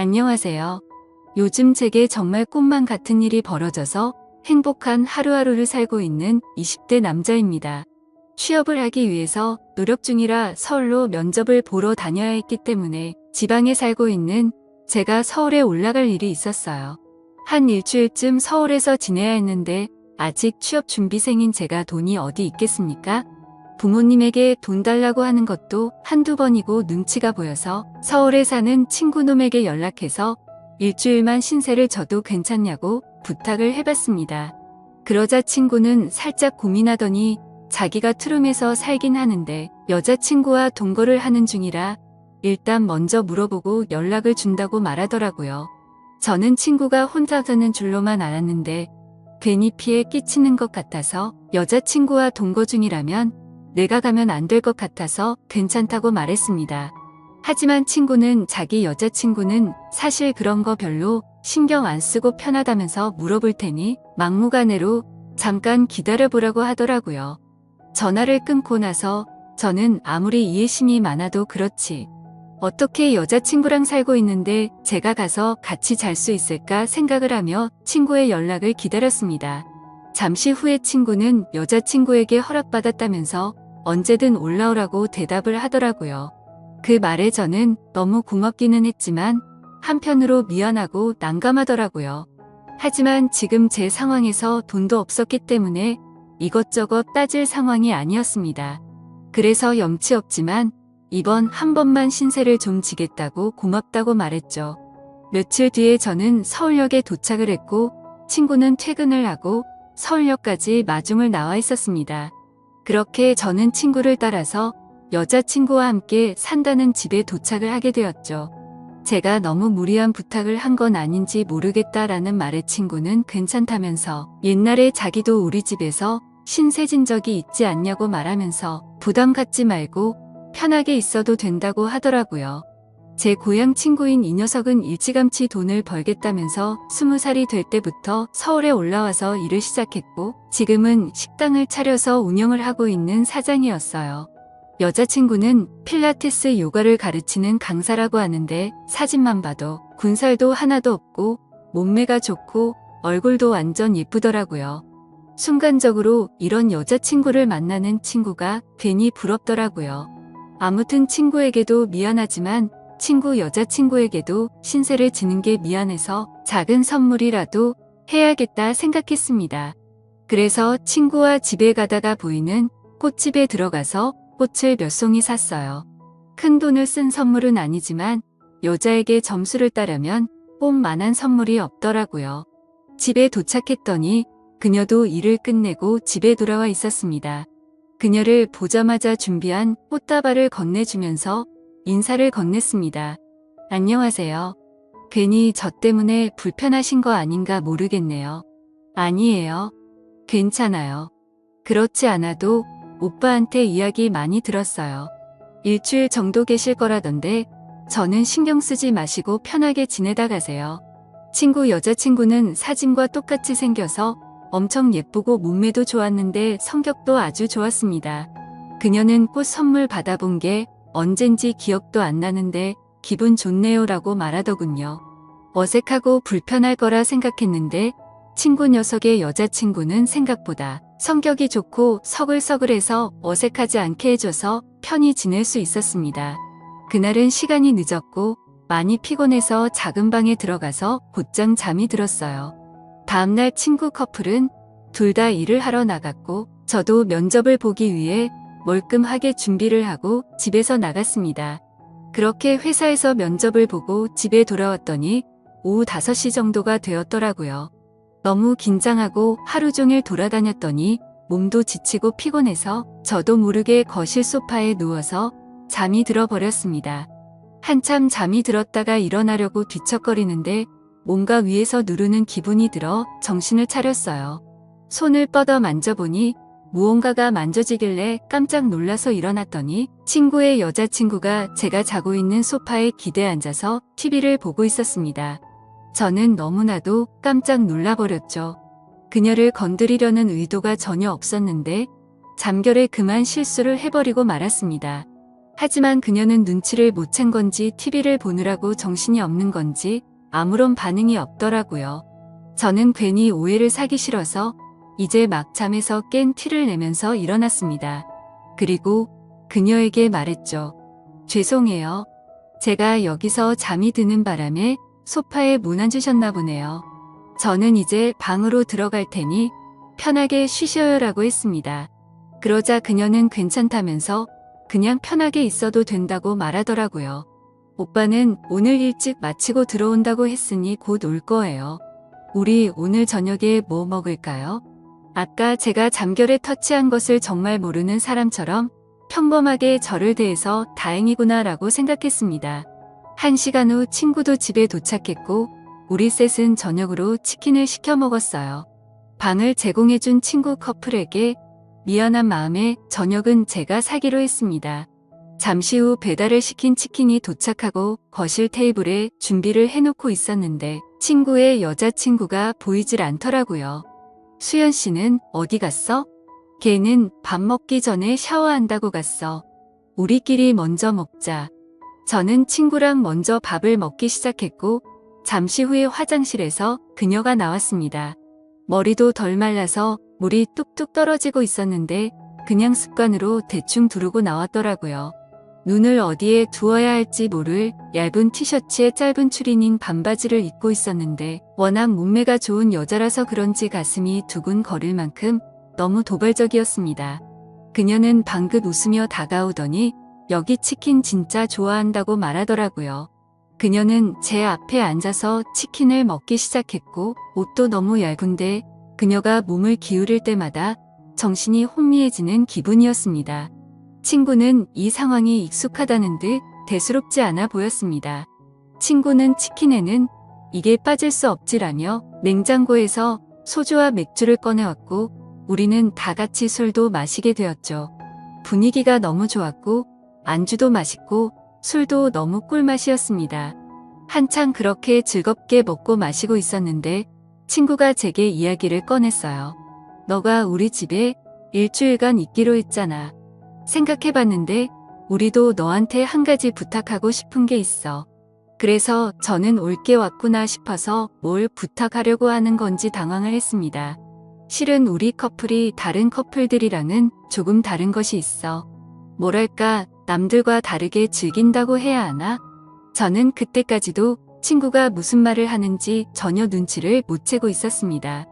안녕하세요. 요즘 제게 정말 꿈만 같은 일이 벌어져서 행복한 하루하루를 살고 있는 20대 남자입니다. 취업을 하기 위해서 노력 중이라 서울로 면접을 보러 다녀야 했기 때문에 지방에 살고 있는 제가 서울에 올라갈 일이 있었어요. 한 일주일쯤 서울에서 지내야 했는데 아직 취업 준비생인 제가 돈이 어디 있겠습니까? 부모님에게 돈 달라고 하는 것도 한두 번이고 눈치가 보여서 서울에 사는 친구놈에게 연락해서 일주일만 신세를 져도 괜찮냐고 부탁을 해봤습니다. 그러자 친구는 살짝 고민하더니 자기가 트룸에서 살긴 하는데 여자친구와 동거를 하는 중이라 일단 먼저 물어보고 연락을 준다고 말하더라고요. 저는 친구가 혼자 사는 줄로만 알았는데 괜히 피해 끼치는 것 같아서 여자친구와 동거 중이라면 내가 가면 안 될 것 같아서 괜찮다고 말했습니다. 하지만 친구는 자기 여자친구는 사실 그런 거 별로 신경 안 쓰고 편하다면서 물어볼 테니 막무가내로 잠깐 기다려보라고 하더라고요. 전화를 끊고 나서 저는 아무리 이해심이 많아도 그렇지. 어떻게 여자친구랑 살고 있는데 제가 가서 같이 잘 수 있을까 생각을 하며 친구의 연락을 기다렸습니다. 잠시 후에 친구는 여자친구에게 허락받았다면서 언제든 올라오라고 대답을 하더라고요. 그 말에 저는 너무 고맙기는 했지만 한편으로 미안하고 난감하더라고요. 하지만 지금 제 상황에서 돈도 없었기 때문에 이것저것 따질 상황이 아니었습니다. 그래서 염치 없지만 이번 한 번만 신세를 좀 지겠다고 고맙다고 말했죠. 며칠 뒤에 저는 서울역에 도착을 했고 친구는 퇴근을 하고 서울역까지 마중을 나와 있었습니다. 그렇게 저는 친구를 따라서 여자친구와 함께 산다는 집에 도착을 하게 되었죠. 제가 너무 무리한 부탁을 한 건 아닌지 모르겠다라는 말에 친구는 괜찮다면서 옛날에 자기도 우리 집에서 신세진 적이 있지 않냐고 말하면서 부담 갖지 말고 편하게 있어도 된다고 하더라고요. 제 고향 친구인 이 녀석은 일찌감치 돈을 벌겠다면서 스무 살이 될 때부터 서울에 올라와서 일을 시작했고 지금은 식당을 차려서 운영을 하고 있는 사장이었어요. 여자친구는 필라테스 요가를 가르치는 강사라고 하는데 사진만 봐도 군살도 하나도 없고 몸매가 좋고 얼굴도 완전 예쁘더라고요. 순간적으로 이런 여자친구를 만나는 친구가 괜히 부럽더라고요. 아무튼 친구에게도 미안하지만 친구 여자친구에게도 신세를 지는 게 미안해서 작은 선물이라도 해야겠다 생각했습니다. 그래서 친구와 집에 가다가 보이는 꽃집에 들어가서 꽃을 몇 송이 샀어요. 큰 돈을 쓴 선물은 아니지만 여자에게 점수를 따려면 뽕만한 선물이 없더라고요. 집에 도착했더니 그녀도 일을 끝내고 집에 돌아와 있었습니다. 그녀를 보자마자 준비한 꽃다발을 건네주면서 인사를 건넸습니다. 안녕하세요. 괜히 저 때문에 불편하신 거 아닌가 모르겠네요. 아니에요. 괜찮아요. 그렇지 않아도 오빠한테 이야기 많이 들었어요. 일주일 정도 계실 거라던데 저는 신경 쓰지 마시고 편하게 지내다 가세요. 친구 여자친구는 사진과 똑같이 생겨서 엄청 예쁘고 몸매도 좋았는데 성격도 아주 좋았습니다. 그녀는 꽃 선물 받아본 게 언젠지 기억도 안 나는데 기분 좋네요 라고 말하더군요. 어색하고 불편할 거라 생각했는데 친구 녀석의 여자친구는 생각보다 성격이 좋고 서글서글해서 어색하지 않게 해줘서 편히 지낼 수 있었습니다. 그날은 시간이 늦었고 많이 피곤해서 작은 방에 들어가서 곧장 잠이 들었어요. 다음날 친구 커플은 둘 다 일을 하러 나갔고 저도 면접을 보기 위해 멀끔하게 준비를 하고 집에서 나갔습니다. 그렇게 회사에서 면접을 보고 집에 돌아왔더니 오후 5시 정도가 되었더라고요. 너무 긴장하고 하루 종일 돌아다녔더니 몸도 지치고 피곤해서 저도 모르게 거실 소파에 누워서 잠이 들어버렸습니다. 한참 잠이 들었다가 일어나려고 뒤척거리는데 뭔가 위에서 누르는 기분이 들어 정신을 차렸어요. 손을 뻗어 만져보니 무언가가 만져지길래 깜짝 놀라서 일어났더니 친구의 여자친구가 제가 자고 있는 소파에 기대 앉아서 TV를 보고 있었습니다. 저는 너무나도 깜짝 놀라버렸죠. 그녀를 건드리려는 의도가 전혀 없었는데 잠결에 그만 실수를 해버리고 말았습니다. 하지만 그녀는 눈치를 못 챈 건지 TV를 보느라고 정신이 없는 건지 아무런 반응이 없더라고요. 저는 괜히 오해를 사기 싫어서 이제 막 잠에서 깬 티를 내면서 일어났습니다. 그리고 그녀에게 말했죠. 죄송해요. 제가 여기서 잠이 드는 바람에 소파에 문 앉으셨나 보네요. 저는 이제 방으로 들어갈 테니 편하게 쉬셔요라고 했습니다. 그러자 그녀는 괜찮다면서 그냥 편하게 있어도 된다고 말하더라고요. 오빠는 오늘 일찍 마치고 들어온다고 했으니 곧 올 거예요. 우리 오늘 저녁에 뭐 먹을까요? 아까 제가 잠결에 터치한 것을 정말 모르는 사람처럼 평범하게 저를 대해서 다행이구나 라고 생각했습니다. 한 시간 후 친구도 집에 도착했고 우리 셋은 저녁으로 치킨을 시켜 먹었어요. 방을 제공해준 친구 커플에게 미안한 마음에 저녁은 제가 사기로 했습니다. 잠시 후 배달을 시킨 치킨이 도착하고 거실 테이블에 준비를 해놓고 있었는데 친구의 여자친구가 보이질 않더라고요. 수연 씨는 어디 갔어? 걔는 밥 먹기 전에 샤워한다고 갔어. 우리끼리 먼저 먹자. 저는 친구랑 먼저 밥을 먹기 시작했고 잠시 후에 화장실에서 그녀가 나왔습니다. 머리도 덜 말라서 물이 뚝뚝 떨어지고 있었는데 그냥 습관으로 대충 두르고 나왔더라고요. 눈을 어디에 두어야 할지 모를 얇은 티셔츠에 짧은 추리닝 반바지를 입고 있었는데 워낙 몸매가 좋은 여자라서 그런지 가슴이 두근 거릴 만큼 너무 도발적이었습니다. 그녀는 방긋 웃으며 다가오더니 여기 치킨 진짜 좋아한다고 말하더라고요. 그녀는 제 앞에 앉아서 치킨을 먹기 시작했고 옷도 너무 얇은데 그녀가 몸을 기울일 때마다 정신이 혼미해지는 기분이었습니다. 친구는 이 상황이 익숙하다는 듯 대수롭지 않아 보였습니다. 친구는 치킨에는 이게 빠질 수 없지라며 냉장고에서 소주와 맥주를 꺼내왔고 우리는 다 같이 술도 마시게 되었죠. 분위기가 너무 좋았고 안주도 맛있고 술도 너무 꿀맛이었습니다. 한창 그렇게 즐겁게 먹고 마시고 있었는데 친구가 제게 이야기를 꺼냈어요. 너가 우리 집에 일주일간 있기로 했잖아. 생각해봤는데 우리도 너한테 한 가지 부탁하고 싶은 게 있어. 그래서 저는 올게 왔구나 싶어서 뭘 부탁하려고 하는 건지 당황을 했습니다. 실은 우리 커플이 다른 커플들이랑은 조금 다른 것이 있어. 뭐랄까, 남들과 다르게 즐긴다고 해야 하나? 저는 그때까지도 친구가 무슨 말을 하는지 전혀 눈치를 못 채고 있었습니다.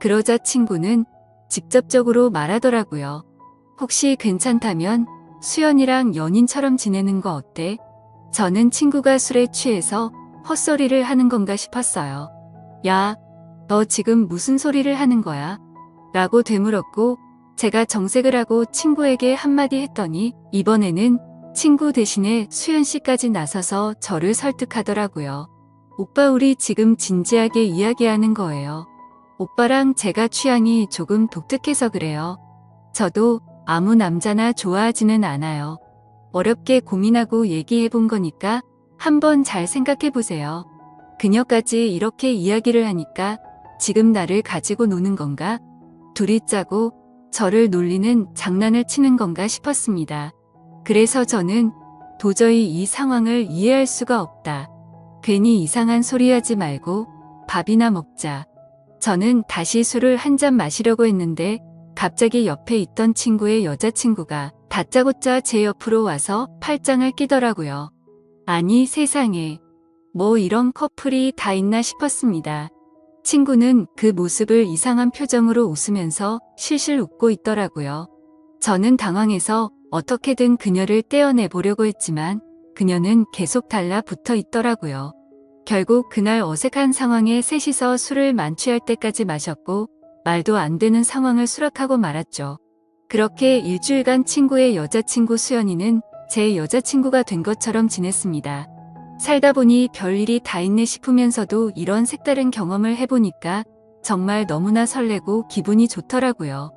그러자 친구는 직접적으로 말하더라고요. 혹시 괜찮다면 수연이랑 연인처럼 지내는 거 어때? 저는 친구가 술에 취해서 헛소리를 하는 건가 싶었어요. 야, 너 지금 무슨 소리를 하는 거야? 라고 되물었고 제가 정색을 하고 친구에게 한마디 했더니 이번에는 친구 대신에 수연 씨까지 나서서 저를 설득하더라고요. 오빠 우리 지금 진지하게 이야기하는 거예요. 오빠랑 제가 취향이 조금 독특해서 그래요. 저도 아무 남자나 좋아하지는 않아요. 어렵게 고민하고 얘기해 본 거니까 한번 잘 생각해 보세요. 그녀까지 이렇게 이야기를 하니까 지금 나를 가지고 노는 건가? 둘이 짜고 저를 놀리는 장난을 치는 건가 싶었습니다. 그래서 저는 도저히 이 상황을 이해할 수가 없다. 괜히 이상한 소리 하지 말고 밥이나 먹자. 저는 다시 술을 한 잔 마시려고 했는데 갑자기 옆에 있던 친구의 여자친구가 다짜고짜 제 옆으로 와서 팔짱을 끼더라고요. 아니 세상에 뭐 이런 커플이 다 있나 싶었습니다. 친구는 그 모습을 이상한 표정으로 웃으면서 실실 웃고 있더라고요. 저는 당황해서 어떻게든 그녀를 떼어내 보려고 했지만 그녀는 계속 달라붙어 있더라고요. 결국 그날 어색한 상황에 셋이서 술을 만취할 때까지 마셨고 말도 안 되는 상황을 수락하고 말았죠. 그렇게 일주일간 친구의 여자친구 수연이는 제 여자친구가 된 것처럼 지냈습니다. 살다 보니 별일이 다 있네 싶으면서도 이런 색다른 경험을 해보니까 정말 너무나 설레고 기분이 좋더라고요.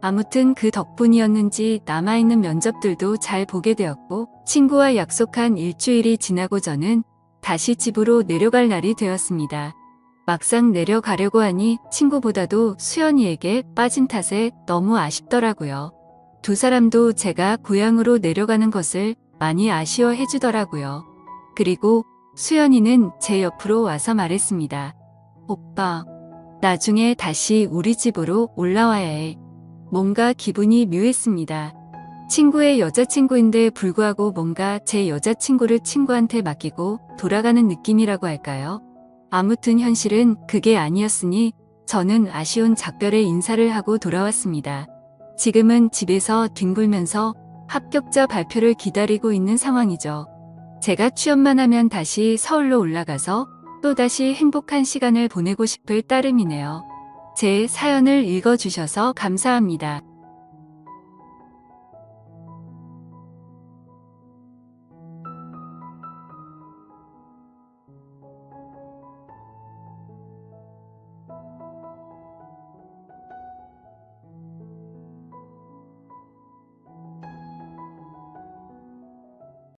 아무튼 그 덕분이었는지 남아있는 면접들도 잘 보게 되었고 친구와 약속한 일주일이 지나고 저는 다시 집으로 내려갈 날이 되었습니다. 막상 내려가려고 하니 친구보다도 수연이에게 빠진 탓에 너무 아쉽더라고요. 두 사람도 제가 고향으로 내려가는 것을 많이 아쉬워해 주더라고요. 그리고 수연이는 제 옆으로 와서 말했습니다. 오빠, 나중에 다시 우리 집으로 올라와야 해. 뭔가 기분이 묘했습니다. 친구의 여자친구인데 불구하고 뭔가 제 여자친구를 친구한테 맡기고 돌아가는 느낌이라고 할까요? 아무튼 현실은 그게 아니었으니 저는 아쉬운 작별의 인사를 하고 돌아왔습니다. 지금은 집에서 뒹굴면서 합격자 발표를 기다리고 있는 상황이죠. 제가 취업만 하면 다시 서울로 올라가서 또다시 행복한 시간을 보내고 싶을 따름이네요. 제 사연을 읽어주셔서 감사합니다.